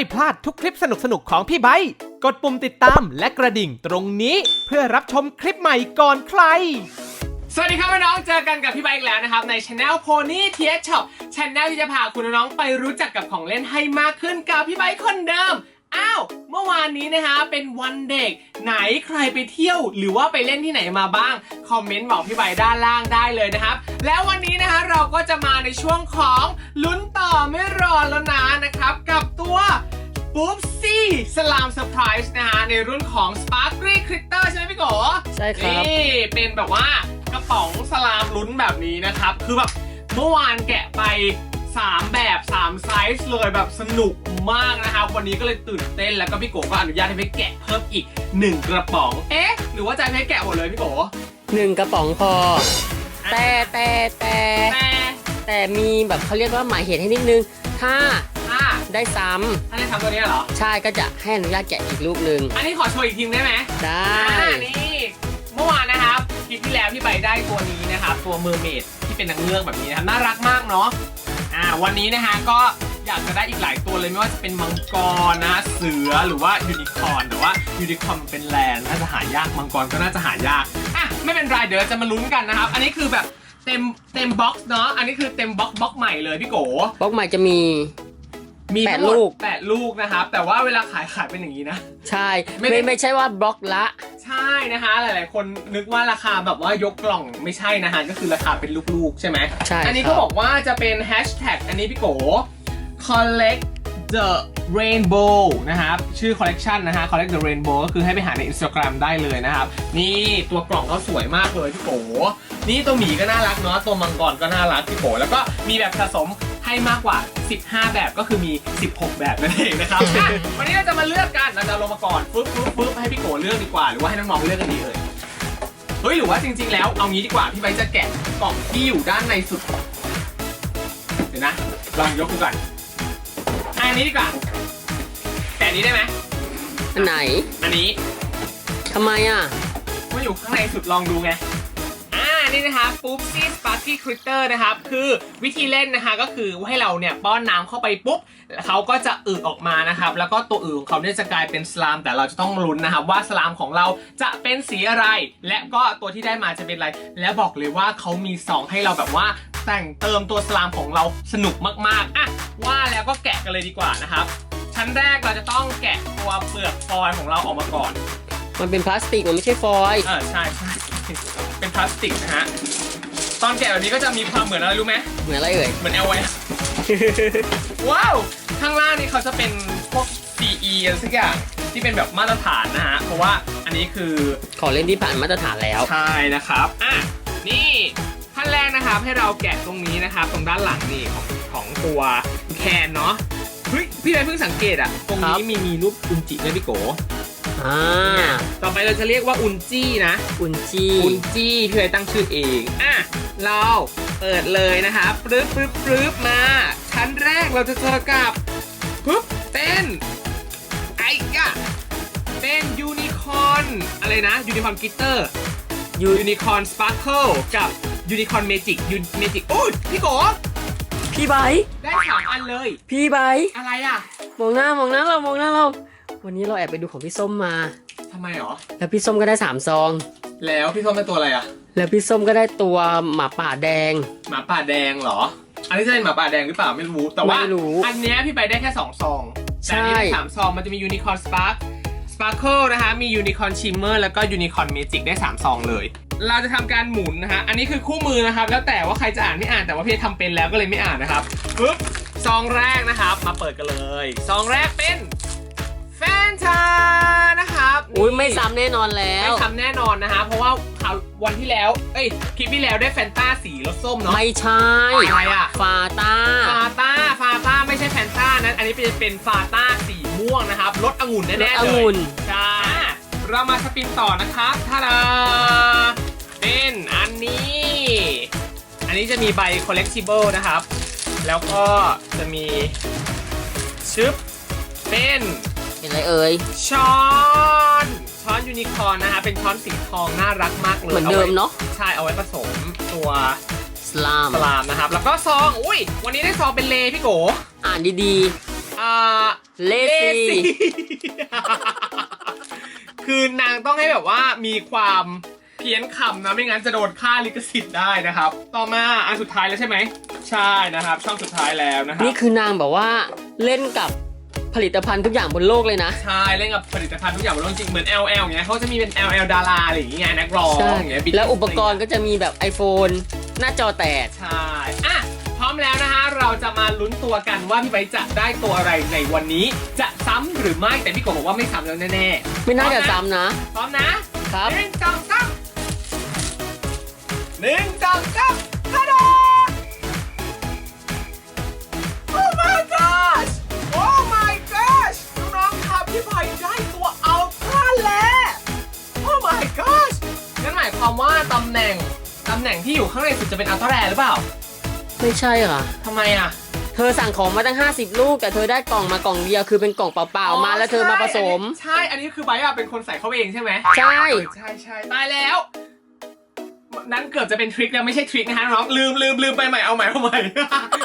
ไม่พลาดทุกคลิปสนุกๆของพี่ไบค์กดปุ่มติดตามและกระดิ่งตรงนี้เพื่อรับชมคลิปใหม่ก่อนใคร สวัสดีครับน้องๆเจอกันกับพี่ไบค์อีกแล้วนะครับ ในช anel Pony t h Shop Channel ที่จะพาคุณน้องๆไปรู้จักกับของเล่นให้มากขึ้นกับพี่ไบค์คนเดิม อ้าว เมื่อวานนี้นะฮะเป็นวันเด็ก ไหนใครไปเที่ยว หรือว่าไปเล่นที่ไหนมาบ้าง คอมเมนต์บอกพี่ไบค์ด้านล่างได้เลยนะครับ แล้ววันนี้นะฮะเราก็จะมาในช่วงของลุ้นต่อไม่รอแล้วนะนะครับก บตัวปุ๊บซี่สลามเซอร์ไพรส์นะฮะในรุ่นของ Sparkly Critter ใช่ไหมพี่โกใช่ครับ นี่เป็นแบบว่ากระป๋องสลามลุ้นแบบนี้นะครับ คือแบบเมื่อวานแกะไป 3 แบบ 3 ไซส์เลยแบบสนุกมากนะครับ วันนี้ก็เลยตื่นเต้นแล้วก็พี่โกก็อนุญาตให้ไปแกะเพิ่มอีก 1 กระป๋อง เอ๊ะ หรือว่าจะให้แกะหมดเลยพี่โกหนึ่งกระป๋องพอ แต่แต่แต่แต่แต่มีแบบเขาเรียกว่าหมายเหตุให้นิดนึง ถ้าถ้า ได้ซ้ถ้าได้ทำตัวเนี้ยเหรอำใช่ก็จะให้อนุญาตแกะอีกลูกหนึ่งอันนี้ขอโชว์อีกทีได้ไหมได้ อ่านี่เมื่อวานนะครับคลิปที่แล้วพี่ใบได้ตัวนี้นะครับตัวเมอร์เมดที่เป็นนางเงือกแบบนี้นะครับน่ารักมากเนาะอ่าวันนี้นะฮะก็อยากจะได้อีกหลายตัวเลยไม่ว่าจะเป็นมังกรนะเสือหรือว่ายูนิคอร์นแต่ว่ายูนิคอร์นมันเป็นแลนด์น่าจะหายากมังกรก็น่าจะหายากอะไม่เป็นไรเดี๋ยวเราจะมาลุ้นกันนะครับ อันนี้คือแบบเต็มเต็มบ็อกซ์เนาะอันนี้คือเต็มบ็อกซ์บ็อกซ์ใหม่เลยพี่โก บล็อกใหม่จะมี มีแปดทั้งหมลูกแปดลูกนะครับ แต่ว่าเวลาขายขายเป็นอย่างนี้นะ ใช่ไม่ไม่ได้ ไม่ใช่ว่าบล็อกละ ใช่นะคะหลาย ๆ คนนึกว่าราคาแบบว่ายกกล่องไม่ใช่นะฮะก็คือราคาเป็นลูก ๆ ใช่ไหมใช่อันนี้คก็รับบอกว่าจะเป็นแฮชแท็กอันนี้พี่โก collect the rainbow นะครับ ชื่อ collection นะฮะ collect the rainbow ก็คือให้ไปหาใน Instagram ได้เลยนะครับ นี่ตัวกล่องเขาสวยมากเลยพี่โก นี่ตัวหมีก็น่ารักเนาะตัวมังกรก็น่ารักพี่โก แล้วก็มีแบบสะสม ให้มากกว่า 15 แบบก็คือมี 16 แบบนั่นเองนะครับอะวันนี้เราจะมาเลือกกันเราจะลงมาก่อนปึ๊บปึ๊บปึ๊บให้พี่โกเลือกดีกว่า หรือว่าให้น้องๆเลือกกันดีเอ่ยเฮ้ยหรือว่าจริง ๆ แล้วเอางี้ดีกว่าพี่ใบร์ทจะแกะกล่องที่อยู่ด้านในสุด เดี๋ยวนะลองยกดูก่อนอะอันนี้ดีกว่าแต่อันนี้ได้ไหมอันไหนอันนี้ทำไมอะ มันอยู่ข้างในสุดลองดูไงอ่า นี่นะคะปุ๊บซี่สปาร์กี้คริตเตอร์นะครับคือวิธีเล่นนะคะก็คือให้เราเนี่ยป้อนน้ำเข้าไปปุ๊บเขาก็จะอึออกมานะครับแล้วก็ตัวอึของเขาเนี่ยจะกลายเป็นสลาม แต่เราจะต้องลุ้นนะครับว่าสลามของเราจะเป็นสีอะไร และก็ตัวที่ได้มาจะเป็นอะไร และบอกเลยว่าเขามีซองให้เราแบบว่าแต่งเติมตัวสลามของเราสนุกมากๆอะว่าแล้วก็แกะกันเลยดีกว่านะครับ ชั้นแรกเราจะต้องแกะตัวเปลือกฟอยล์ของเราออกมาก่อน มันเป็นพลาสติกมันไม่ใช่ฟอยล์เออใช่ใช่ เป็นพลาสติกนะฮะ ตอนแกะแบบนี้ก็จะมีความเหมือนอะไรรู้ไหม เหมือนอะไรเอ่ย เหมือนเอลไวว้าว ข้างล่างนี่เขาจะเป็นพวก CE อะไรสักอย่างที่เป็นแบบมาตรฐานนะฮะ เพราะว่าอันนี้คือ ของเล่นที่ผ่านมาตรฐานแล้ว ใช่นะครับ อะ นี่ขั้นแรกนะครับให้เราแกะตรงนี้นะครับ ตรงด้านหลังนี่ของของตัวแคนเนาะ เฮ้ย พี่ไปเพิ่งสังเกตอะตรงนี้ครับมีมีรูปอุนจิด้วยพี่โก อ่าต่อไปเราจะเรียกว่าอุนจี้นะ อุนจีอุนจี้พี่เลยตั้งชื่อเองอะเราเปิดเลยนะคะปรึ๊บปรึ๊บปรึ๊บมา ชั้นแรกเราจะเจอกับปึ๊บเป็นไอ้กะเป็นยูนิคอนอะไรนะยูนิคอนกิตเตอร์ยูยูนิคอนสปาร์เคิลกับยูนิคอนเมจิกยูเมจิกโอ้ยพี่โกพี่ไบร์ทได้สามอันเลย พี่ไบร์ทอะไรอะ มองหน้ามองหน้าเรามองหน้าเรา วันนี้เราแอบไปดูของพี่ส้มมา ทำไมหรอ แล้วพี่ส้มก็ได้สามซอง แล้วพี่ส้มเป็นตัวอะไรอะ แล้วพี่ส้มก็ได้ตัวหมาป่าแดง หมาป่าแดงเหรอ อันนี้จะเป็นหมาป่าแดงหรือเปล่าไม่รู้ แต่ว่าไม่รู้อันเนี้ยพี่ไปได้แค่2ซองใช่แต่อันนี้ได้สามซองมันจะมียูนิคอร์นสปาร์คสปาร์เคิลนะคะ มียูนิคอร์นชิมเมอร์แล้วก็ยูนิคอร์นเมจิกได้3ซองเลย เราจะทำการหมุนนะฮะ อันนี้คือคู่มือนะครับ แล้วแต่ว่าใครจะอ่านไม่อ่านแต่ว่าพี่ทำเป็นแล้วก็เลยไม่อ่านนะครับปึ๊บซองแรกนะครับ มาเปิดกันเลย ซองแรกเป็น แฟนตานะครับอุ้ยไม่ซ้ำแน่นอนแล้ว ไม่ทำแน่นอนนะฮะเพราะว่าคราววันที่แล้ว เอ้ยคลิปที่แล้วได้แฟนตาสีรสส้มเนาะไม่ใช่อะไรอะฟาต้าฟาต้าฟาต้าไม่ใช่แฟนต้านั้นอันนี้เป็นเป็นฟาต้าสีม่วงนะครับรสองุ่นแน่ๆรสเลอยงุ่นใช่เรามาสปินต่อนะครับท่าดาเป็นอันนี้ อันนี้จะมีใบ collectible นะครับ แล้วก็จะมีชึบเป็น เป็นอะไรเอ่ย ช้อน ช้อนยูนิคอร์นนะคะเป็นช้อนสีทองน่ารักมากเลยเหมือนเดิมเนาะใช่เอาไว้ผสมตัวสลามสลามนะครับ แล้วก็ซองอุ้ยวันนี้ได้ซองเป็นเลพี่โกอ่านดีอ่าเลซี่คือนางต้องให้แบบว่ามีความเพี้ยนคำนะ ไม่งั้นจะโดนค่าลิขสิทธิ์ได้นะครับ ต่อมาอันสุดท้ายแล้วใช่ไหม ใช่นะครับ ช่องสุดท้ายแล้วนะครับ นี่คือนางแบบว่าเล่นกับ ผลิตภัณฑ์ทุกอย่างบนโลกเลยนะ ใช่เล่นกับผลิตภัณฑ์ทุกอย่างบนโลกจริงเหมือน LL อย่างเงี้ยเขาจะมีเป็น LL ดาราอะไรอย่างเงี้ยนักร้องใช่อย่างเงี้ย Big แล้วอุปกรณ์ก็จะมีแบบ iPhone หน้าจอแตก ใช่อะพร้อมแล้วนะฮะเราจะมาลุ้นตัวกันว่าพี่ไบร์ทจะได้ตัวอะไรในวันนี้จะซ้ำหรือไม่แต่พี่กบบอกว่าไม่ซ้ำแล้วแน่ๆไม่น่าจะซ้ำนะ พร้อมนะครับ หนึ่งสองสามหนึ่งสองสาม องๆครับพี่ไบร์ทได้ตัวอัลตร้าแล Oh my gosh นั่นหมายความว่าตำแหน่งตำแหน่งที่อยู่ข้างในสุดจะเป็นอัลตร้าแลหรือเปล่าไม่ใช่ค่ะทำไมอะ เธอสั่งของมาตั้ง 50 ลูก แต่เธอได้กล่องมากล่องเดียวคือเป็นกล่องเปล่าๆมาแล้วเธอมาผสม ใช่ อันนี้คือไบร์ทอะเป็นคนใส่เข้าไปเองใช่ไหมใช่ ใช่ใช่ตายแล้ว นั้นเกือบจะเป็นทริคแล้วไม่ใช่ทริคนะฮะน้องลืมลืมลืมไปใหม่เอาใหม่เอาใหม่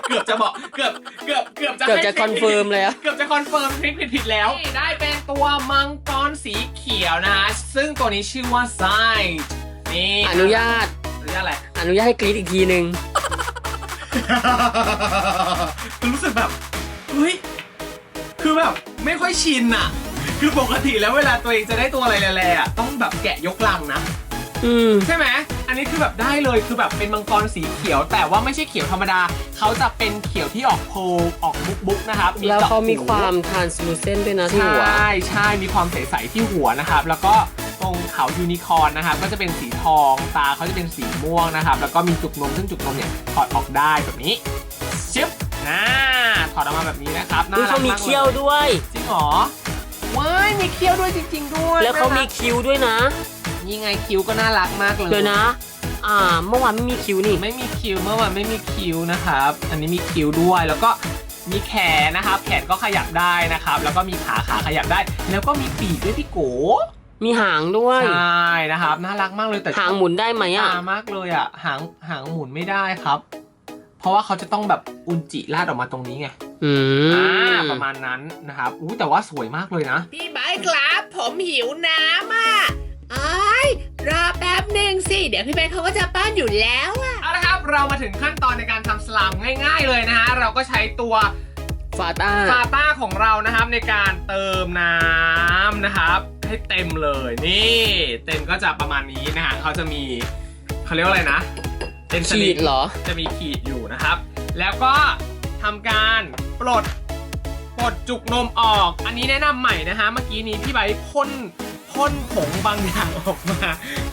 เกือบจะบอกเกือบเกือบเกือบจะเกือบจะให้คอนเฟิร์มเลยอะ เกือบจะคอนเฟิร์มทริคผิดผิดแล้วนี่ได้เป็นตัวมังกรสีเขียวนะฮะซึ่งตัวนี้ชื่อว่าไซนี่อนุญาต อนุญาตอะไร อนุญาตให้กรีดอีกทีหนึ่งคือรู้สึกแบบเฮ้ย คือแบบไม่ค่อยชินอะคือปกติแล้วเวลาตัวเองจะได้ตัวอะไรแร่ๆอะต้องแบบแกะยกลังนะ อืม ใช่ไหมอันนี้คือแบบได้เลยคือแบบเป็นมังกรสีเขียว แต่ว่าไม่ใช่เขียวธรรมดา เขาจะเป็นเขียวที่ออกโพลออกบุ๊กบุ๊กนะครับแล้วจาะเขามีหูความทานซูเซนด้วยนะที่หัว ใช่ใช่มีความใสๆที่หัวนะครับ แล้วก็ตรงเขายูนิคอร์นนะครับก็จะเป็นสีทองตาเขาจะเป็นสีม่วงนะครับ แล้วก็มีจุกนมซึ่งจุกนมเนี่ยถอดออกได้แบบนี้ชึบนะถอดออกมาแบบนี้นะครับน่านี่รัเขากมีมากลเขี้ยวด้วย จริงเหรอว้ายมีเขี้ยวด้วยจริง ๆ ด้วยแล้วเขามีน่รักคิ้วด้วยนะ นี่ไงคิ้วก็น่ารักมากเลยเดี๋ยวนะ อ่า เมื่อวานไม่มีคิ้วนี่ไม่มีคิ้วเมื่อวานไม่มีคิ้วนะครับ อันนี้มีคิ้วด้วยแล้วก็มีแขนนะครับ แขนก็ขยับได้นะครับ แล้วก็มีขาขาขยับได้ แล้วก็มีปีกด้วยพี่โกมีหางด้วยใช่นะครับน่ารักมากเลยแต่หางหมุนได้ไหมอะตามากเลยอะหางหางหมุนไม่ได้ครับ เพราะว่าเขาจะต้องแบบอุนจิลาดออกมาตรงนี้ไงอือ่ามประมาณนั้นนะครับอู้แต่ว่าสวยมากเลยนะ พี่ไบค์ครับ ผมหิวน้ำอะ อ้ายรอแป๊บหนึ่งสิ เดี๋ยวพี่ไบค์เขาก็จะป้อนอยู่แล้วอะเอาละครับเรามาถึงขั้นตอนในการทำสลามง่าย ๆ เลยนะฮะเราก็ใช้ตัวฟาต้าซาต้าของเรานะครับในการเติมน้ำนะครับ ให้เต็มเลยนี่เต็มก็จะประมาณนี้นะฮะเขาจะมีเขาเรียกว่าอะไรนะเป็นสขีนิดเหรอ จะมีขีดอยู่นะครับ แล้วก็ทำการปลดปลดจุกนมออก อันนี้แนะนำใหม่นะฮะ เมื่อกี้นี้พี่ใบร์ทพ่น พ่นผงบางอย่างออกมา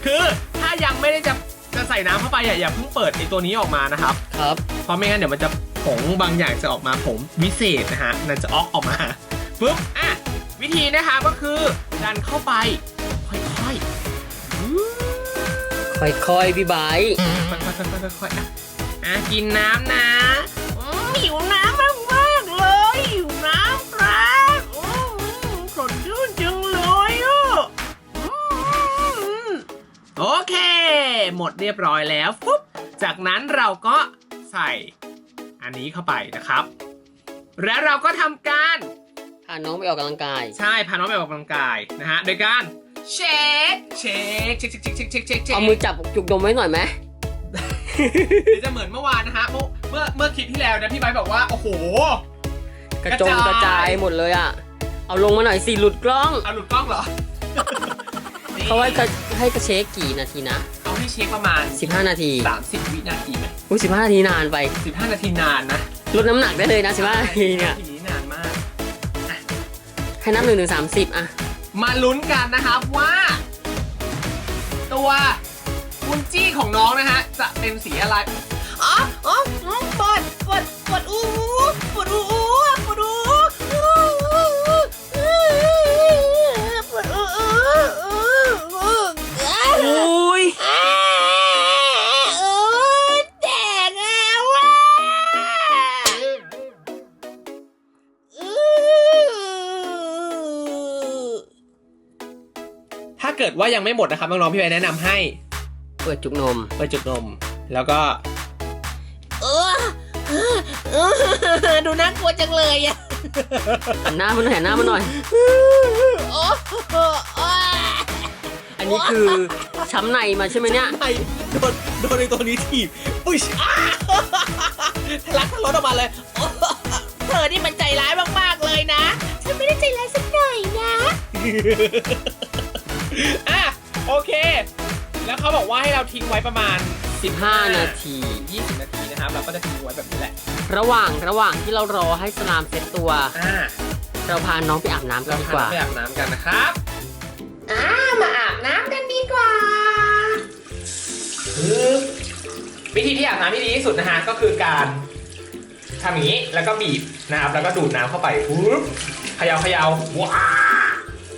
คือถ้ายังไม่ได้จะจะใส่น้ำเข้าไปอย่าอย่าเพิ่งเปิดไอตัวนี้ออกมานะครับ ครับ เพราะไม่งั้นเดี๋ยวมันจะผงบางอย่างจะออกมาผงวิเศษนะฮะนั่นจะออกออกมาปุ๊บอะวิธีนะคะก็คือดันเข้าไปค่อยๆอืมค่อยๆพี่ไบร์ทค่อยๆค่อยๆค่อยๆอะอะกินน้ำนะอืมหิวน้ำ มดเรียบร้อยแล้วปุ๊บจากนั้นเราก็ใส่อันนี้เข้าไปนะครับ แล้วเราก็ทำการ พาน้องไปออกกำลังกาย ใช่พาน้องไปออกกำลังกายนะฮะโดยการเช็คเช็คเช็คเช็คเช็คเช็คเช็คเช็คเช็คเอามือจับจุกดมไว้หน่อยไหมเดี๋ยวจะเหมือนเมื่อวานนะฮะเมื่อเมื่อเมื่อคลิปที่แล้วนะพี่ไบร์ทบอกว่าโอ้โห กระจงกกระระจาจาย ยหมดเลยอะ เอาลงมาหน่อยสิหลุดกล้องเอาหลุดกล้องเหรอเขาให้กระให้กระเช็คกี่นาทีนะ เขาให้เช็คประมาณ 15 นาที 30 วินาทีไหมอุ้ย15 นาทีนานไป 15 นาทีนานนะลดน้ำหนักได้เลยนะ15 นาทีเนี่ยนาทีนี้นานมาก ให้นับหนึ่งถึงสามสิบอะ มาลุ้นกันนะครับว่า ตัวกุนจี้ของน้องนะฮะ จะเป็นสีอะไร อ๋อ อ๋ออืมปวดปวดปวดอู้ เกิดว่ายังไม่หมดนะครับน้องๆพี่ไบร์ทแนะนำให้ เปิดจุกนม เปิดจุดนม แล้วก็เออเออดูน่ากลัวจังเลยอะหันหน้ามาหน่อยหันหน้ามาหน่อย โอ้โหโอ้ยอันนี้คือช้ำในมาใช่ไหมเนี่ย ไอ้โดนโดนในตัวนี้ถีบอุ้ยอ้าทะลักทะล้นออกมาเลยโอ้เธอนี่มันใจร้ายมากๆเลยนะ ฉันไม่ได้ใจร้ายสักหน่อยนะ อะโอเค แล้วเขาบอกว่าให้เราทิ้งไว้ประมาณ15 นาที 20 นาทีนะครับ เราก็จะทิ้งไว้แบบนี้แหละ ระหว่างระหว่างที่เรารอให้สลามเซ็ตตัว อ่าเราพาน้องไปอาบน้ำกัเรานดีพากว่าไปอาบน้ำกันนะครับ อ่ามาอาบน้ำกันดีกว่า วิธีที่อาบน้ำที่ดีที่สุดนะฮะก็คือการทำอย่างนี้แล้วก็บีบนะครับแล้วก็ดูดน้ำเข้าไปปุ๊บเขยาเขยาว้า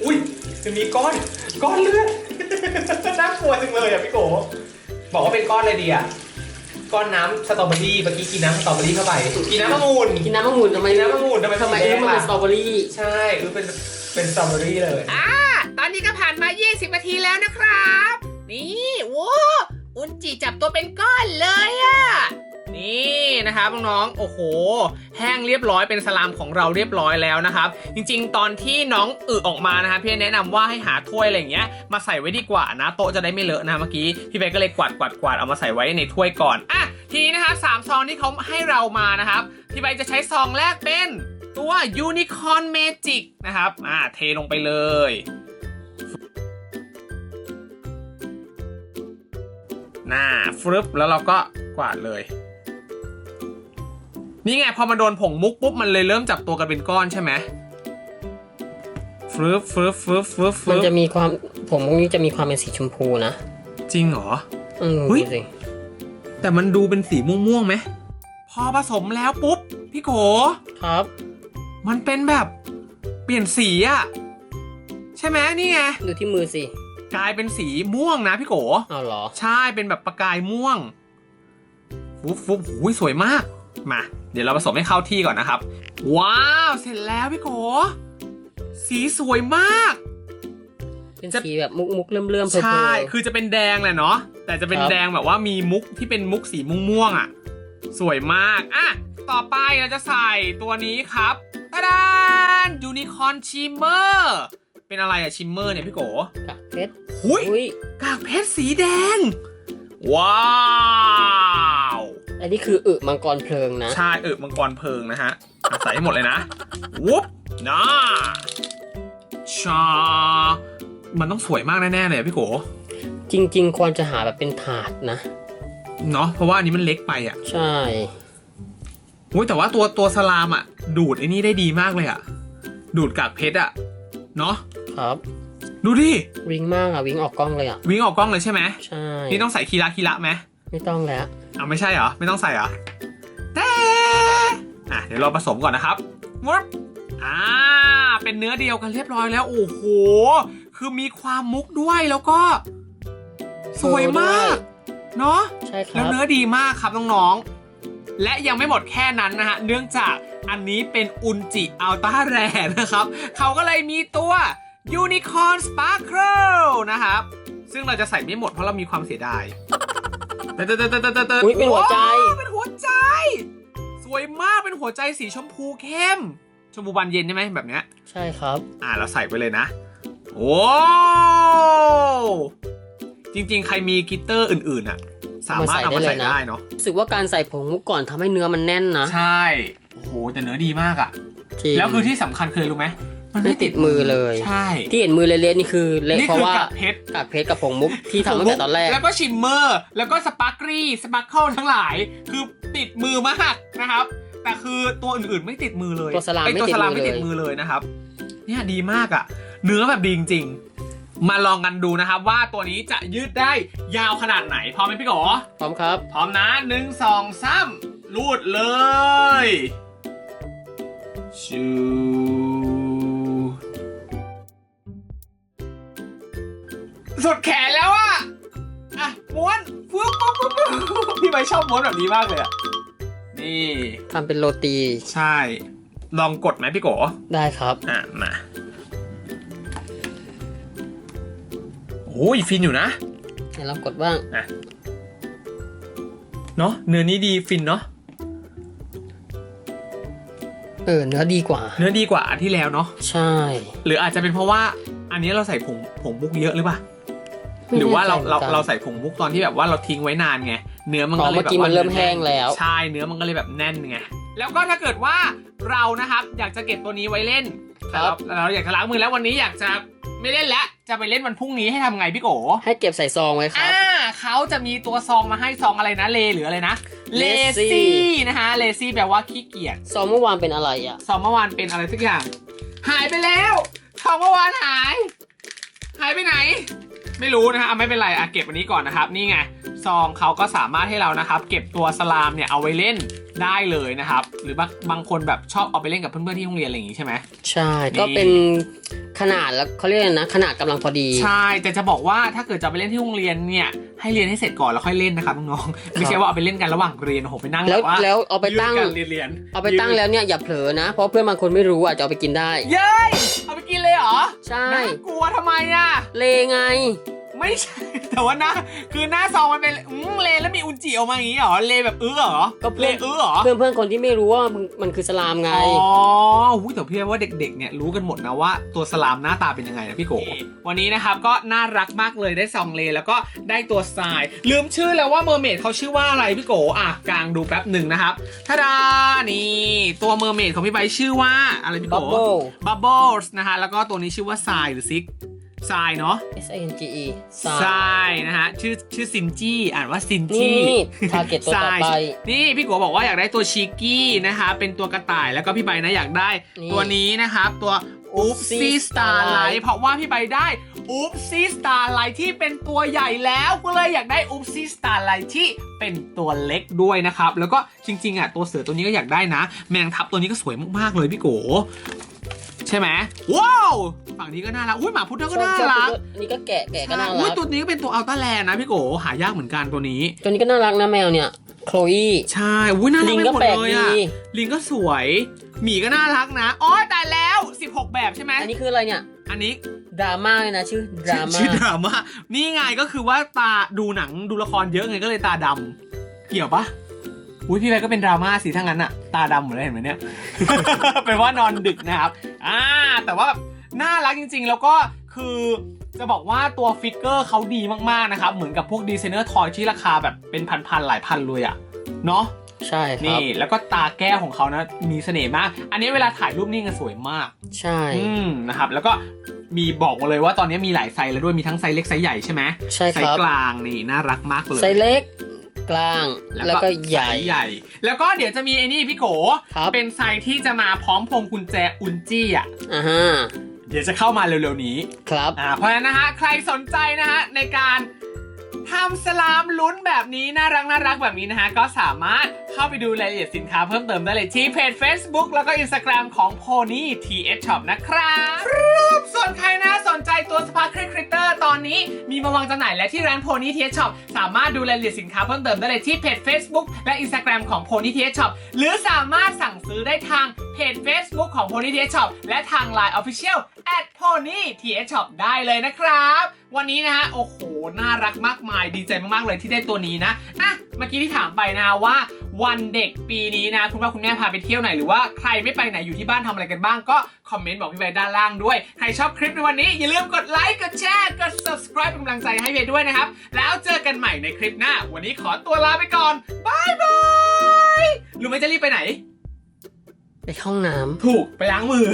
อุ้ย จะมีก้อนก้อนเลือดน่ากลัวจังเลยอะพี่โกบอกว่าเป็นก้อนอะไรดีอะก้อนน้ำสตรอเบอรี่เมื่อกี้กินน้ำสตรอเบอรี่เข้าไปกินน้ำมะม่วงกินน้ำมะงุ่นทำไมกินน้ำมะม่วงทำไมทำไมสีเอ้แดยงมันเป็นล่ะสตรอเบอรี่ใช่คือเป็นเป็นสตรอเบอรี่เลยอ่าตอนนี้ก็ผ่านมา 20 นาทีแล้วนะครับ นี่โว้อุนจิจับตัวเป็นก้อนเลยอะ นี่นะครับน้องๆ โอ้โห แห้งเรียบร้อยเป็นสลามของเราเรียบร้อยแล้วนะครับ จริงๆ ตอนที่น้องอึออกมานะครับพี่แนะนำว่าให้หาถ้วยอะไรอย่างเงี้ยมาใส่ไว้ดีกว่านะโต๊ะจะได้ไม่เลอะนะเมื่อกี้พี่เบก็เลยกวาดกวาดกวาดเอามาใส่ไว้ในถ้วยก่อนอะทีนี้นะคะสามซองที่เขาให้เรามานะครับพี่ใบจะใช้ซองแรกเป็นตัว Unicorn Magic นะครับอ่าเทลงไปเลยน้าฟรึบแล้วเราก็กวาดเลย นี่ไงพอมันโดนผงมุกปุ๊บมันเลยเริ่มจับตัวกันเป็นก้อนใช่ไหมฟรึบฟรึบฟรึบฟรึบฟมันรึบจะมีความผมพวกนี้จะมีความเป็นสีชมพูนะจริงเหรอ อืมเฮ้ยดูสิแต่มันดูเป็นสีม่วงๆไหมพอผสมแล้วปุ๊บพี่โกครับ มันเป็นแบบเปลี่ยนสีอะใช่ไหมนี่ไงดูที่มือสิกลายเป็นสีม่วงนะพี่โกเอาเหรอ ใช่เป็นแบบประกายม่วงฟุบฟุบหูยสวยมาก มา เดี๋ยวเราผสมให้เข้าที่ก่อนนะครับ ว้าว เสร็จแล้วพี่โก สีสวยมาก เป็นจะสีแบบมุกมุกๆเลื่อมเลื่อมๆเพลใช่อคือจะเป็นแดงแหละเนาะแต่จะเป็นครับแดงแบบว่ามีมุกที่เป็นมุกสีม่วงๆอะ สวยมากอะต่อไปเราจะใส่ตัวนี้ครับตาดานยูนิคอนชิมเมอร์เป็นอะไรอะชิมเมอร์เนี่ยพี่โกๆกับเพชรหุยอุ้ยกากเพชรสีแดง ว้าว อันนี้คืออึมังกรเพลิงนะ ใช่เออมังกรเพลิงนะฮะอะใส่ให้หมดเลยนะวุ๊บน่าชามันต้องสวยมากแน่ๆเลยอะพี่โกจริง ๆ ควรจะหาแบบเป็นถาดนะ เนาะเพราะว่าอันนี้มันเล็กไปอะ ใช่โอ้ยแต่ว่าตัวตัวสลามอะ ดูดไอ้นี่ได้ดีมากเลยอะ ดูดกากเพชรอะ เนาะครับ ดูดิ วิ่งมากอะ วิ่งออกกล้องเลยอะ วิ่งออกกล้องเลยใช่ไหมใช่ นี่ต้องใส่คีระคีระไหม ไม่ต้องแล้วอะไม่ใช่เหรอ ไม่ต้องใส่เหรอแต่อะเดี๋ยวเราผสมก่อนนะครับวุ๊บอ่าเป็นเนื้อเดียวกันเรียบร้อยแล้ว โอ้โห คือมีความมุกด้วยแล้วก็ สวยมาก เนาะใช่คแล้รัวบเนื้อดีมากครับน้องๆ และยังไม่หมดแค่นั้นนะฮะ เนื่องจากอันนี้เป็นอุนจิอัลต้าแรนะครับ เขาก็เลยมีตัว Unicorn Sparkle นะครับ ซึ่งเราจะใส่ไม่หมดเพราะเรามีความเสียดาย เติร์ดเติร์ดเติร์ดเติร์ดเติร์ดอุ๊ยเป็นหัวใจ โอ้เป็นหัวใจ สวยมากเป็นหัวใจสีชมพูเข้ม ชมพูบานเย็นใช่ไหมแบบเนี้ย ใช่ครับ อ่าเราใส่ไปเลยนะ โอ้จริงๆ ใครมีกลิตเตอร์อื่นๆอะ สามารถเอามาใส่ได้เนาะรู้สึกว่าการใส่ผงมุกก่อนทำให้เนื้อมันแน่นนะใช่ โอ้โหแต่เนื้อดีมากอะ จริงแล้วคือที่สำคัญคืออะไรรู้ไหม มันไม่ติดมือเลยใช่ที่เห็นมือเละๆนี่คือเละนี่เพราะคือว่ากับเพชร กากเพชรกับผงมุกที่ทำตั้งแต่ตอนแรก แล้วก็ชิมเมอร์ แล้วก็สปาร์กรีสปาร์เคิลทั้งหลาย คือติดมือมากนะครับ แต่คือตัวอื่นๆไม่ติดมือเลยตัวสลามไอ้ไม่ตัวติดสลามมือไม่ติดเลยมือเลยนะครับ เนี่ยดีมากอะ เนื้อแบบดีจริงๆ มาลองกันดูนะครับ ว่าตัวนี้จะยืดได้ยาวขนาดไหน พร้อมไหมพี่โกพร้อมครับ พร้อมนะหนึ่งสองสามรูดเลยชู สุดแขนแล้วอะอะม้วนฟึ๊บปุ๊บปุ๊บปุ๊บพี่ใบชอบม้วนแบบนี้มากเลยอะนี่ ทำเป็นโรตี ใช่ ลองกดไหมพี่โกได้ครับ อะ มาโอ้ยฟินอยู่นะ เดี๋ยวเรากดบ้างเนาะเนื้อนี้ดีฟินเนาะ เออ เนื้อดีกว่า เนื้อดีกว่าอันที่แล้วเนาะ ใช่ หรืออาจจะเป็นเพราะว่า อันนี้เราใส่ผงผงมุกเยอะหรือเปล่าไม่ หรือว่าเราแน่ใจเราหมือนกันเราใส่ผงมุกตอนที่แบบว่าเราทิ้งไว้นานไงเนื้อมันอ๋ก็อเลยเมื่อแบบกี้ว่ามันเริ่มแห้งแล้วใช่เนื้อมันก็เลยแบบแน่นไงแล้วก็ถ้าเกิดว่าเรานะครับอยากจะเก็บตัวนี้ไว้เล่นครับแต่เราเราอยากจะล้างมือแล้ววันนี้อยากจะไม่เล่นแล้วจะไปเล่นวันพรุ่งนี้ให้ทำไงพี่โกให้เก็บใส่ซองไว้ครับอ่าเขาจะมีตัวซองมาให้ซองอะไรนะเลหรืออะไรนะเล Lazy ซี่นะฮะเลซี่แปลว่าขี้เกียจซองเมื่อวานเป็นอะไรอะซองเมื่อวานเป็นอะไรสักอย่างหายไปแล้วซองเมื่อวานหายหายไปไหน ไม่รู้นะฮะเอาไม่เป็นไรอะเก็บอันนี้ก่อนนะครับ นี่ไงซองเขาก็สามารถให้เรานะครับ เก็บตัวสลามเนี่ยเอาไว้เล่นได้เลยนะครับ หรือบางบางคนแบบชอบเอาไปเล่นกับเพื่อนๆที่โรงเรียนอะไรอย่างงี้ใช่ไหม ใช่ก็เป็นขนาดแล้วเขาเรียกอะไรนะ ขนาดกำลังพอดี ใช่แต่จะบอกว่าถ้าเกิดจะไปเล่นที่โรงเรียนเนี่ยให้เรียนให้เสร็จก่อนแล้วค่อยเล่นนะครับน้องๆไม่ใช่ว่าเอาไปเล่นกันระหว่างเรียนโอ้โหไปนั่งแล้วบบว่าแล้วเอาไปตั้ง ยืดกันเรียนๆเอาไปตั้งแล้วเนี่ยอย่าเผลอนะ เพราะเพื่อนบางคนไม่รู้อะจะเอาไปกินได้ เย้ยเอาไปกินเลยเหรอใช่ น่ากลัวทำไมอะเลไง ไม่ใช่ แต่ว่าหน้าคือหน้าซองมันเป็นอืมเลแล้วมีอุนจิออกมาอย่างนี้เหรอเลแบบอื้อเหรอก็เพื่เลอนอื้อเหรอเพื่อนเพื่อนๆคนที่ไม่รู้ว่ามันมันคือสลามไง อ๋อหูยแต่พี่ว่าเด็กๆเนี่ยรู้กันหมดนะว่าตัวสลามหน้าตาเป็นยังไงนะพี่โกวันนี้นะครับก็น่ารักมากเลยได้ซองเลแล้วก็ได้ตัวทราย ลืมชื่อแล้วว่าเมอร์เมดเขาชื่อว่าอะไรพี่โกอะกลางดูแป๊บหนึ่งนะครับทาดานี่ตัวเมอร์เมดของพี่ใบชื่อว่าอะไรพี่โก Bubble Bubbles นะฮะแล้วก็ตัวนี้ชื่อว่าทรายหรือซิก ทรายเนาะ S I N G E ทรายนะฮะชื่อชื่อซินจี้อ่านว่าซินนี่จี้ทาร์เก็ตตัวต่อไป นี่พี่กัวบอกว่าอยากได้ตัวชิกกี้นะคะเป็นตัวกระต่ายแล้วก็พี่ใบนะอยากได้นี่ตัวนี้นะครับตัวอุ๊บซี่ Oopsie สตาร์ไล Starlight ท์เพราะว่าพี่ใบได้อุ๊บซี่สตาร์ไลท์ที่เป็นตัวใหญ่แล้วก็เลยอยากได้อุ๊บซี่สตาร์ไลท์ที่เป็นตัวเล็กด้วยนะครับ แล้วก็จริงๆอะตัวเสือตัวนี้ก็อยากได้นะ แมงทับตัวนี้ก็สวยมากๆเลยพี่โก ใช่ไหมว้าวฝั่งนี้ก็น่ารักอุ้ยหมาพุดเดิ้ลก็น่ารักอันนี้ก็แกะแกะก็น่าอุ้รัยก ตัวนี้ก็เป็นตัวอัลต้าแลนด์นะพี่โกหายากเหมือนกันตัวนี้ ตัวนี้ก็น่ารักนะแมวเนี่ย โคลอีใช่อุ้ยน่ารัลิกงไปก็หมดแปลกเลยดี อะลิงก็สวยหมีก็น่ารักนะอ๋อตายแล้ว 16 แบบใช่ไหมอันนี้คืออะไรเนี่ย อันนี้ ดราม่าเลยนะ ชื่อดราม่าชื่อดราม่านี่ไงก็คือว่าตาดูหนังดูละครเยอะไงก็เลยตาดำเกี่ยวปะ อุ้ยพี่ไปก็เป็นดราม่าสิถ้างั้นอะตาดำหมดเลยเห็นไหมเนี่ยเป็นว่านอนดึกนะครับ อ่า แต่ว่าแบบน่ารักจริงๆ แล้วก็คือจะบอกว่าตัวฟิกเกอร์เขาดีมากๆนะครับ เหมือนกับพวกดีไซเนอร์ทอยที่ราคาแบบเป็นพันๆหลายพันเลยอะเนาะ ใช่ครับ นี่แล้วก็ตาแก้วของเขานะมีเสน่ห์มาก อันนี้เวลาถ่ายรูปนิ่งกันสวยมาก ใช่ อืมนะครับ แล้วก็มีบอกมาเลยว่าตอนนี้มีหลายไซส์แล้วด้วยมีทั้งไซส์เล็กไซส์ใหญ่ใช่ไหมใช่ไซครัส์บ กลางนี่น่ารักมากเลย ไซส์เล็ก กลาง แล้วก็ใหญ่ไซส์ใหญ่ แล้วก็เดี๋ยวจะมีไอ้นี่พี่โกครับเป็นไซส์ที่จะมาพร้อมพวงกุญแจอุนจี้อะอ่าฮะเดี๋ยวจะเข้ามาเร็วๆนี้ ครับ อ่า เพราะฉะนั้นนะฮะ ใครสนใจนะฮะในการ ทำสลามลุ้นแบบนี้น่ารักน่ารักแบบนี้นะฮะ ก็สามารถเข้าไปดูรายละเอียดสินค้าเพิ่มเติมได้เลยที่เพจ Facebook แล้วก็ Instagram ของ Pony TH Shop นะครับครับส่วนใครนะสนใจตัวสปาร์คคริตเตอร์ตอนนี้มีมาวางจำหน่ายและที่ร้าน Pony TH Shop สามารถดูรายละเอียดสินค้าเพิ่มเติมได้เลยที่เพจ Facebook และ Instagram ของ Pony TH Shop หรือสามารถสั่งซื้อได้ทาง เพจ Facebook ของ Pony TH Shop และทาง Line Official at Pony TH Shop ได้เลยนะครับ วันนี้นะฮะ โอ้โห น่ารักมากมายดีใจมากๆเลยที่ได้ตัวนี้นะอะเมื่อกี้ที่ถามไปนะว่าวันเด็กปีนี้นะ คุณพ่อคุณแม่พาไปเที่ยวไหน หรือว่าใครไม่ไปไหนอยู่ที่บ้านทำอะไรกันบ้างก็คอมเมนต์บอกพี่เบด้านล่างด้วย ใครชอบคลิปในวันนี้ อย่าลืมกดไลค์กดแชร์กด subscribe เป็นกำลังใจให้เบด้วยนะครับ แล้วเจอกันใหม่ในคลิปหน้า วันนี้ขอตัวลาไปก่อนบายบายรู้ไหมจะรีบไปไหน ไปเข้าห้องน้ถูกไปล้างมือ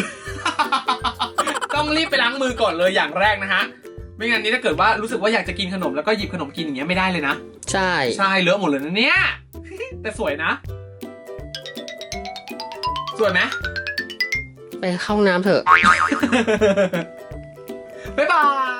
ต้องรีบไปล้างมือก่อนเลยอย่างแรกนะฮะไม่งั้นนี้ถ้าเกิดว่ารู้สึกว่าอยากจะกินขนมแล้วก็หยิบขนมกินอย่างเงี้ยไม่ได้เลยนะำใช่ใช่เลอะหมดเลยนะเนี่ย แต่สวยนะ สวยไหมไปเข้าห้องน้ำเถอะ บ๊ายบาย